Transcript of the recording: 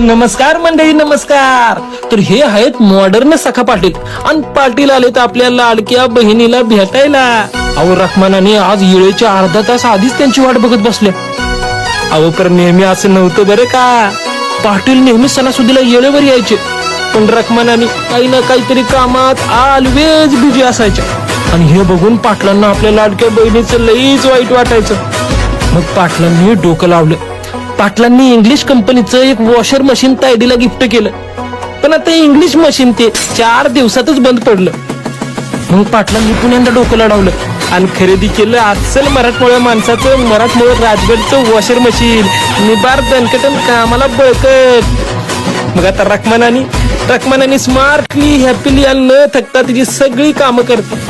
नमस्कार मंडळी नमस्कार. तर हे आहेत मॉडर्न सखा पाटील. आणि पाटील आलेत आपल्या लाडक्या बहिणीला भेटायला. अहो रखमानाने आज येळेच्या अर्धा तास आधीच त्यांची वाट बघत बसले अहो पर नेहमी असं नव्हतं बरे का? पाटील नेहमी सणासुदीला येळेवर यायचे. पण रखमानाने काही ना काहीतरी कामात ऑलवेज बिझी असायचे आणि हे बघून पाटलांना आपल्या लाडक्या बहिणीचं लईच वाईट वाटायचं. मग पाटलांनी डोकं लावलं. पाटलांनी इंग्लिश कंपनीचं एक वॉशर मशीन तायडीला गिफ्ट केलं. पण आता इंग्लिश मशीन ते चार दिवसातच बंद पडलं. मग पाटलांनी पुण्यांदा डोकं लढवलं आणि खरेदी केलं अस्सल मराठमोळ्या माणसाचं मराठमोळ्या राजगडचं वॉशर मशीन निबार दणकटन कामाला बळकट. मग आता रखमानानी रखमानानी स्मार्टली हॅपीली आणि न थकता तिची सगळी कामं करते.